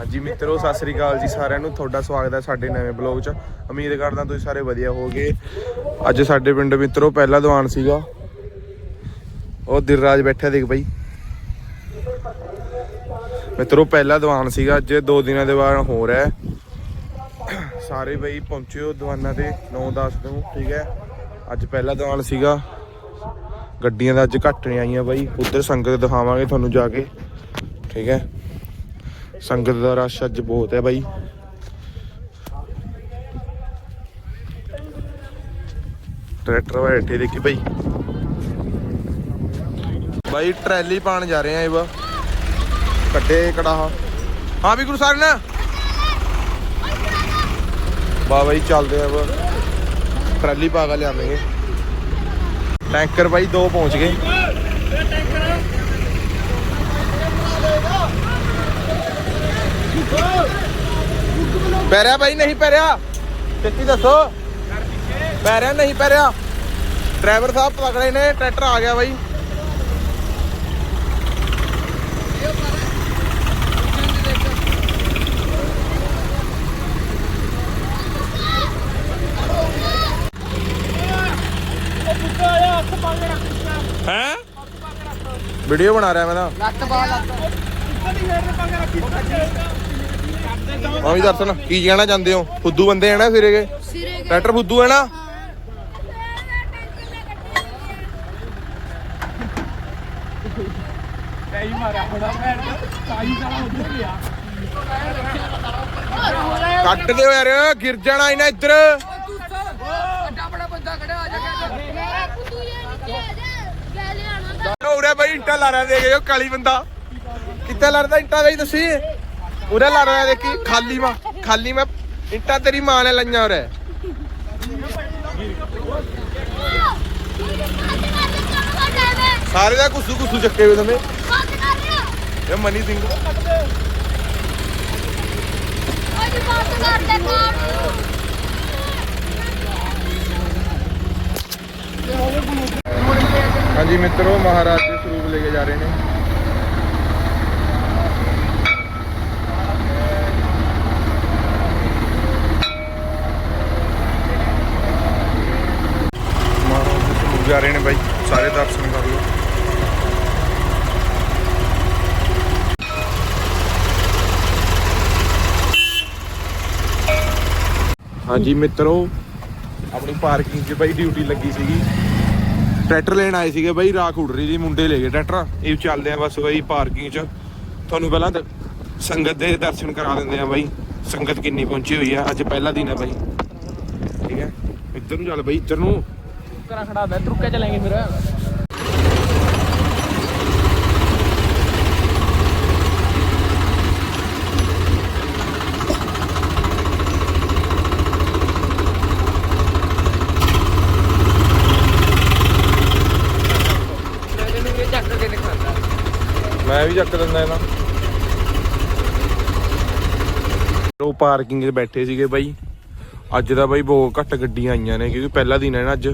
ਹਾਂਜੀ ਮਿੱਤਰੋ, ਸਤਿ ਸ੍ਰੀ ਅਕਾਲ ਜੀ ਸਾਰਿਆਂ ਨੂੰ। ਤੁਹਾਡਾ ਸਵਾਗਤ ਹੈ ਸਾਡੇ ਨਵੇਂ ਬਲੌਗ 'ਚ। ਉਮੀਦ ਕਰਦਾ ਤੁਸੀਂ ਸਾਰੇ ਵਧੀਆ ਹੋਵੋਗੇ। ਅੱਜ ਸਾਡੇ ਪਿੰਡ ਮਿੱਤਰੋ, ਪਹਿਲਾ ਦੀਵਾਨ ਸੀਗਾ। ਉਹ ਦਿਲਰਾਜ ਬੈਠਾ, ਦੇਖ ਬਾਈ। ਮਿੱਤਰੋ, ਪਹਿਲਾ ਦੀਵਾਨ ਸੀਗਾ। ਅੱਜ ਦੋ ਦਿਨਾਂ ਦੇ ਬਾਅਦ ਹੋ ਰਿਹਾ ਹੈ। ਸਾਰੇ ਬਈ ਪਹੁੰਚਿਓ ਦੀਵਾਨਾਂ ਤੇ। 9-10 ਨੂੰ, ਠੀਕ ਹੈ। ਅੱਜ ਪਹਿਲਾ ਦੀਵਾਨ ਸੀਗਾ। ਗੱਡੀਆਂ ਦਾ ਅੱਜ ਘੱਟ ਨਹੀਂ ਆਈਆਂ ਬਾਈ। ਉਧਰ ਸੰਗਤ ਦਿਖਾਵਾਂਗੇ ਤੁਹਾਨੂੰ ਜਾ ਕੇ। ਠੀਕ ਹੈ। ਸੰਗਤ ਦਾ ਰਸ਼ ਅੱਜ ਬਹੁਤ ਹੈ ਬਾਈ। ਟਰੈਕਟਰ ਬੈਠੇ ਦੇਖੀ ਬਾਈ। ਬਾਈ, ਟਰੈਲੀ ਪਾਣ ਜਾ ਰਹੇ ਆ ਇਹ ਵਾ। ਕੱਟੇ ਕੜਾਹਾ। ਹਾਂ ਵੀ ਗੁਰੂ ਸਾਹਿਬ ਨੇ। ਵਾਹ ਬਾਈ, ਚੱਲਦੇ ਆ ਵਾ। ਟਰੈਲੀ ਪਾ ਕੇ ਲਿਆਵਾਂਗੇ। ਟੈਂਕਰ ਬਾਈ ਦੋ ਪਹੁੰਚ ਗਏ। ਪੈਰਿਆ ਬਾਈ ਨਹੀਂ ਪੈਰਿਆ ਕਿੱਤੀ ਦੱਸੋ। ਪੈਰਿਆ ਨਹੀਂ ਪੈਰਿਆ ਡਰਾਈਵਰ ਸਾਹਿਬ ਪਕੜੇ ਨੇ ਟਰੈਕਟਰ ਆ ਗਿਆ ਬਾਈ। ਹੈ? ਵੀਡੀਓ ਬਣਾ ਰਿਹਾ ਮੈਂ ਤਾਂ। ਲੱਤ ਪਾ ਲੱਤ। ਹਾਂ ਵੀ ਦਰਸ਼ਨ ਕੀ ਕਹਿਣਾ ਚਾਹੁੰਦੇ ਹੋ? ਫੁੱਦੂ ਬੰਦੇ ਆ ਨਾ ਸਿਰੇ ਟਰੈਕਟਰ ਫੁੱਦੂ ਹੈ ਨਾ? ਕੱਟ ਦਿਓ ਯਾਰ ਗਿਰ ਜਾਣਾ ਇਹਨਾਂ ਇੱਧਰ। ਅੱਡਾ ਬੜਾ ਬੰਦਾ ਖੜਾ ਆ ਜਾ ਮੇਰਾ ਪੁੱਤੂ ਇਹ ਨੀਚੇ ਆ ਜਾ। ਲੈ ਲਿਆਣਾ ਉਰੇ ਬਈ ਇੰਟਾ ਲਾ ਰਿਹਾ ਦੇਖ ਜੋ ਕਾਲੀ ਬੰਦਾ। ਕਿੱਥੇ ਲੜਦਾ, ਇੰਟਾ ਬਈ ਤੁਸੀਂ ਉਰੇ ਲੜ ਰਿਹਾ, ਦੇਖੀ, ਖਾਲੀ ਮਾ, ਖਾਲੀ ਮੈਂ। ਇੰਟਾ ਤੇਰੀ ਮਾਂ ਨੇ ਲਈਆਂ ਉਰੇ। ਸਾਰੇ ਦਾ ਕੁੱਸੂ ਕੁੱਸੂ ਚੱਕੇ ਹੋਏ ਤੁਮੇ ਇਹ ਮਨੀ ਸਿੰਘ। ਹਾਂਜੀ ਮਿੱਤਰੋ, ਮਹਾਰਾਜ ਦੇ ਸਰੂਪ ਲੈ ਕੇ ਜਾ ਰਹੇ ਨੇ ਮਹਾਰਾਜ ਦੇ ਸਰੂਪ ਜਾ ਰਹੇ ਨੇ ਬਾਈ, ਸਾਰੇ ਦਰਸ਼ਨ ਕਰ ਲਓ। ਹਾਂਜੀ ਮਿੱਤਰੋ, ਆਪਣੀ ਪਾਰਕਿੰਗ 'ਚ ਬਾਈ ਡਿਊਟੀ ਲੱਗੀ ਸੀਗੀ। ਟਰੈਕਟਰ ਲੈਣ ਆਏ ਸੀਗੇ ਬਾਈ ਰਾਖ ਉੱਡ ਰਹੀ ਸੀ ਮੁੰਡੇ ਲੈ ਗਏ ਟਰੈਕਟਰ। ਇਹ ਚੱਲਦੇ ਆ ਬਸ ਬਾਈ ਪਾਰਕਿੰਗ 'ਚ। ਤੁਹਾਨੂੰ ਪਹਿਲਾਂ ਸੰਗਤ ਦੇ ਦਰਸ਼ਨ ਕਰਾ ਦਿੰਦੇ ਆ ਬਾਈ। ਸੰਗਤ ਕਿੰਨੀ ਪਹੁੰਚੀ ਹੋਈ ਆ, ਅੱਜ ਪਹਿਲਾ ਦਿਨ ਹੈ ਬਾਈ। ਠੀਕ ਹੈ? ਇੱਧਰ ਨੂੰ ਚੱਲ ਬਾਈ, ਇੱਧਰ ਨੂੰ। ਕਰਾ ਖੜਾ ਹੁੰਦਾ ਤੁਰਕੇ ਚਲਾਂਗੇ ਫਿਰ। ਮੈਂ ਵੀ ਚੱਕ ਦਿੰਦਾ ਇਹਨਾਂ ਉਹ ਪਾਰਕਿੰਗ 'ਚ ਬੈਠੇ ਸੀਗੇ ਬਾਈ। ਅੱਜ ਦਾ ਬਾਈ ਬਹੁਤ ਘੱਟ ਗੱਡੀਆਂ ਆਈਆਂ ਨੇ, ਕਿਉਂਕਿ ਪਹਿਲਾ ਦਿਨ ਹੈ ਨਾ ਅੱਜ।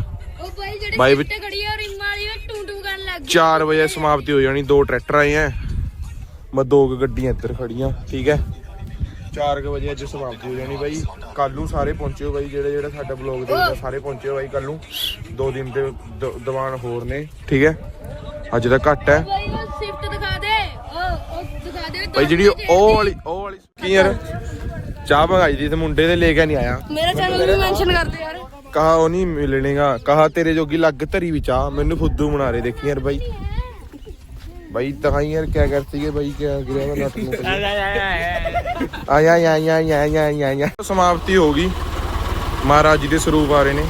ਬਾਈ ਵਾਲੀ ਉਹ ਟੂ ਟੂ ਕਰਨ ਲੱਗ ਗਈ। 4 ਵਜੇ ਸਮਾਪਤੀ ਹੋ ਜਾਣੀ ਦੋ ਟਰੈਕਟਰ ਆਏ ਆ। ਮੈਂ ਦੋ ਕੁ ਗੱਡੀਆਂ ਇੱਧਰ ਖੜੀਆਂ ਠੀਕ ਹੈ? 4 ਵਜੇ ਅੱਜ ਸਮਾਪਤੀ ਹੋ ਜਾਣੀ ਬਾਈ। ਕੱਲ ਨੂੰ ਸਾਰੇ ਪਹੁੰਚਿਓ ਬਾਈ ਜਿਹੜੇ ਜਿਹੜੇ ਸਾਡਾ ਬਲੌਗ ਦੇਖਦਾ ਸਾਰੇ ਪਹੁੰਚਿਓ ਬਾਈ ਕੱਲ ਨੂੰ। ਦੋ ਦਿਨ ਦੇ ਦ- ਦੀਵਾਨ ਹੋਰ ਨੇ ਠੀਕ ਹੈ? ਅੱਜ ਦਾ ਘੱਟ ਹੈ। ਬਾਈ ਉਹ ਸਿਫਟ ਦਿਖਾ ਦੇ। ਉਹ ਉਹ ਦਿਖਾ ਦੇ ਬਾਈ ਜਿਹੜੀ ਉਹ ਵਾਲੀ ਉਹ ਵਾਲੀ ਕੀ ਯਾਰ। ਚਾਹ ਮੰਗਾਈ ਦੀ ਤੇ ਮੁੰਡੇ ਦੇ ਲੈ ਕੇ ਨਹੀਂ ਆਇਆ। ਮੇਰਾ ਚੈਨਲ ਵੀ ਮੈਂਸ਼ਨ ਕਰ ਦੇ ਯਾਰ। ਕਹਾ ਉਹ ਨਹੀਂ ਮਿਲਣੇਗਾ, ਕਹਾ ਤੇਰੇ ਜੋਗੀ ਲੱਗ ਧਰੀ ਵੀ ਆ, ਮੈਨੂੰ ਫੁੱਦੂ ਬਣਾ ਰਹੇ ਦੇਖੀ ਯਾਰ ਬਾਈ। ਬਾਈ ਦਿਖਾਈ ਯਾਰ ਕਿਆ ਕਰਤੀ ਹੈ ਬਾਈ, ਕਿਆ ਗਿਰਿਆ ਵਾ ਨਟ ਨੂੰ ਆਇਆ ਆਇਆ ਆਇਆ ਆਇਆ ਆਇਆ ਆਇਆ। ਸਮਾਪਤੀ ਹੋ ਗਈ। ਮਹਾਰਾਜ ਜੀ ਦੇ ਸਰੂਪ ਆ ਰਹੇ ਨੇ।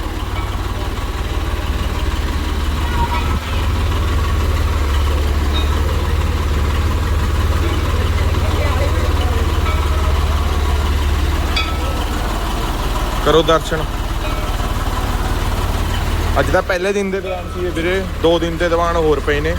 ਕਰੋ ਦਰਸ਼ਨ। ਅੱਜ ਦਾ ਪਹਿਲੇ ਦਿਨ ਦੇ ਦੀਵਾਨ ਸੀ ਇਹ ਵੀਰੇ। ਦੋ ਦਿਨ ਦੇ ਦੀਵਾਨ ਹੋਰ ਪਏ ਨੇ।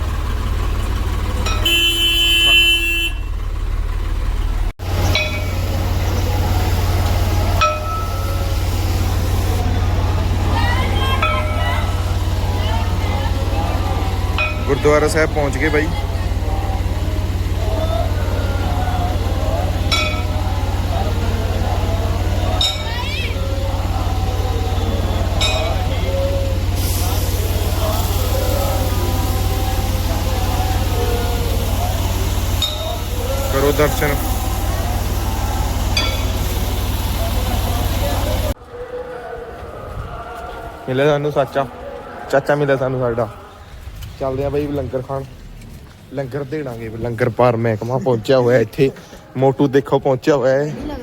ਗੁਰਦੁਆਰਾ ਸਾਹਿਬ ਪਹੁੰਚ ਗਏ ਬਾਈ। ਦਰਸ਼ਨ। ਮਿਲੇ ਸਾਨੂੰ ਚਾਚਾ ਚਾਚਾ ਮਿਲੇ ਸਾਨੂੰ ਸਾਡਾ। ਚੱਲਦੇ ਆ ਬਈ ਲੰਗਰ ਖਾਣ। ਲੰਗਰ ਦੇਣਾਗੇ ਲੰਗਰ ਪਾਰ ਮਹਿਕਮਾ ਪਹੁੰਚਿਆ ਹੋਇਆ ਇੱਥੇ। ਮੋਟੂ ਦੇਖੋ ਪਹੁੰਚਿਆ ਹੋਇਆ ਹੈ।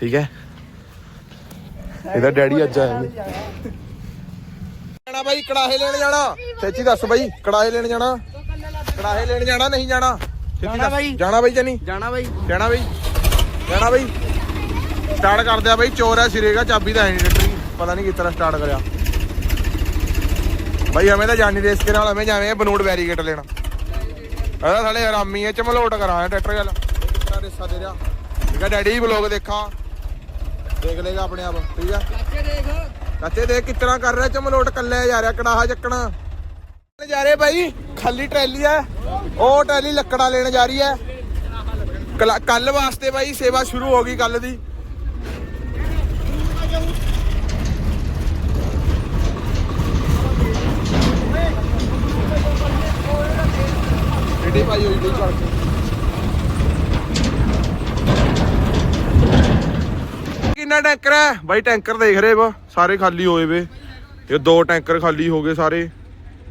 ਠੀਕ ਹੈ। ਇਹਦਾ ਡੈਡੀ ਅੱਜ ਆਇਆ ਜਾਣਾ ਬਾਈ ਕੜਾਹੇ ਲੈਣ ਜਾਣਾ। ਸੱਚੀ ਦੱਸ ਬਾਈ ਕੜਾਹੇ ਲੈਣ ਜਾਣਾ। ਕੜਾਹੇ ਲੈਣ ਜਾਣਾ ਨਹੀਂ ਜਾਣਾ। ਦੱਸ। ਬਾਈ। ਜਾਣਾ ਬਾਈ ਜਾਨੀ। ਜਾਣਾ ਬਾਈ। ਜਾਣਾ ਬਾਈ। ਜਾਣਾ ਬਾਈ। ਸਟਾਰਟ ਕਰਦੇ ਆ ਬਾਈ ਚੋਰ ਆ ਸਿਰੇਗਾ ਚਾਬੀ ਤਾਂ ਹੈ ਨਹੀਂ ਪਤਾ ਨਹੀਂ ਕਿਸ ਤਰ੍ਹਾਂ ਸਟਾਰਟ ਕਰਿਆ। ਬਾਈ ਹਮੇ ਤਾਂ ਜਾਨੀ ਰੇਸ ਕੇ ਨਾਲ ਹਮੇ ਜਾਵੇਂ ਬਨੂੜ ਬੈਰੀਕੇਟ ਲੈਣਾ। ਇਹਦਾ ਸਾਲੇ ਹਰਾਮੀ ਐ ਚਮਲੋਟ ਕਰਾਇਆ ਟਰੈਕਟਰ ਗੱਲ। ਕਿੰਨਾ ਰੇਸਾ ਦੇ ਰਿਹਾ। ਠੀਕ ਆ ਡੈਡੀ ਬਲੌਗ ਦੇਖਾ। ਦੇਖ ਲੇਗਾ ਆਪਣੇ ਆਪ। ਠੀਕ ਆ। ਚਾਚੇ ਦੇਖ। ਚਾਚੇ ਦੇਖ ਕਿਸ ਤਰ੍ਹਾਂ ਕਰ ਰਿਹਾ ਚਮਲੋਟ ਕੱਲੇ ਜਾ ਰਿਹਾ ਕੜਾਹਾ ਚੱਕਣਾ। ਜਾ ਰਹੇ ਬਾਈ ਖਾਲੀ ਟਰੈਲੀ ਐ ਉਹ ਟੈਲੀ ਲੱਕੜਾ ਲੈਣ ਜਾ ਰਹੀ ਐ ਕੱਲ ਵਾਸਤੇ ਬਾਈ ਸੇਵਾ ਸ਼ੁਰੂ ਹੋ ਗਈ ਕੱਲ ਦੀ। ਰੇਡੀ ਭਾਈ ਹੋਈ ਚੱਲ ਕੇ ਕਿੰਨਾ ਟੈਂਕਰ ਹੈ? ਬਾਈ ਟੈਂਕਰ ਦੇਖ ਰਹੇ ਵਾ ਸਾਰੇ ਖਾਲੀ ਹੋਏ ਵੇ। ਇਹ ਦੋ ਟੈਂਕਰ ਖਾਲੀ ਹੋ ਗਏ ਸਾਰੇ।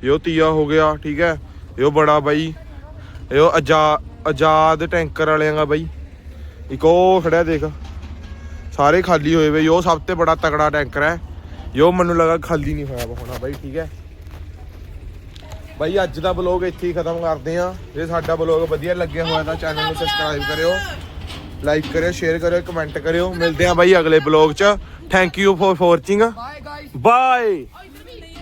ਇਹ ਉਹ ਤੀਆ ਹੋ ਗਿਆ, ਠੀਕ ਹੈ। ਇਹ ਬੜਾ ਬਾਈ। ਇਹ ਉਹ ਆਜਾ ਆਜ਼ਾਦ ਟੈਂਕਰ ਵਾਲਿਆਂ ਦਾ ਬਾਈ। ਇੱਕ ਉਹ ਖੜਿਆ ਦੇਖ। ਸਾਰੇ ਖਾਲੀ ਹੋਏ ਇਹ ਉਹ ਸਭ ਤੋਂ ਬੜਾ ਤਕੜਾ ਟੈਂਕਰ ਹੈ। ਉਹ ਮੈਨੂੰ ਲੱਗਾ ਖਾਲੀ ਨਹੀਂ ਹੋਇਆ ਹੋਣਾ ਬਾਈ ਠੀਕ ਹੈ। ਬਾਈ ਅੱਜ ਦਾ ਬਲੌਗ ਇੱਥੇ ਹੀ ਖਤਮ ਕਰਦੇ ਆ ਜੇ ਸਾਡਾ ਬਲੌਗ ਵਧੀਆ ਲੱਗਿਆ ਹੋਇਆ ਤਾਂ ਚੈਨਲ ਨੂੰ ਸਬਸਕ੍ਰਾਈਬ ਕਰਿਓ। ਲਾਈਕ ਕਰਿਓ ਸ਼ੇਅਰ ਕਰਿਓ ਕਮੈਂਟ ਕਰਿਓ। ਮਿਲਦੇ ਆ ਬਾਈ ਅਗਲੇ ਬਲੌਗ 'ਚ। Thank you for watching bye